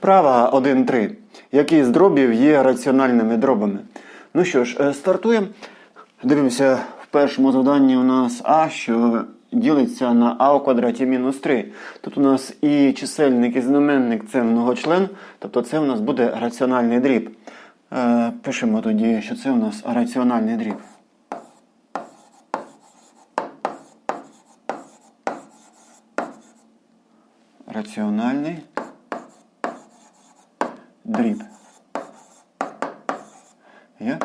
Вправа 1.3. Які з дробів є раціональними дробами? Ну що ж, е, стартуємо. Дивимося, в першому завданні у нас А, що ділиться на А у квадраті мінус 3. Тут у нас і чисельник, і знаменник це многочлен, тобто це у нас буде раціональний дріб. Е, Пишемо тоді, що це у нас раціональний дріб. Раціональний дріб. Є?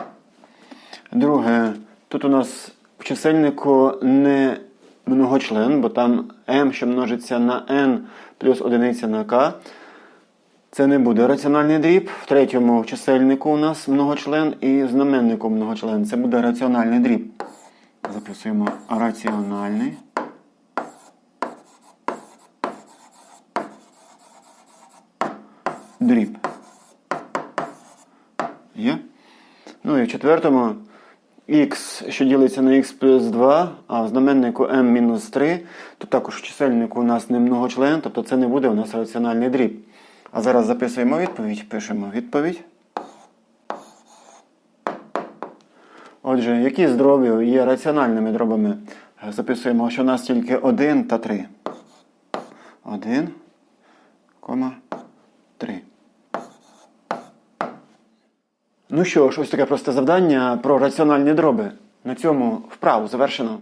Друге, тут у нас в чисельнику не многочлен, бо там m, що множиться на n плюс одиниця на k. Це не буде раціональний дріб. В третьому в чисельнику у нас многочлен і в знаменнику многочлен. Це буде раціональний дріб. Записуємо раціональний. Дріб. Є? Ну і в четвертому х, що ділиться на х плюс 2, а в знаменнику m мінус 3, то також в чисельнику у нас не многочлен, тобто це не буде у нас раціональний дріб. А зараз записуємо відповідь, пишемо відповідь. Отже, які з дробів є раціональними дробами? Записуємо, що у нас тільки 1 та 3. 1, 3. Ну що ж, ось таке просте завдання про раціональні дроби. На цьому вправу завершено.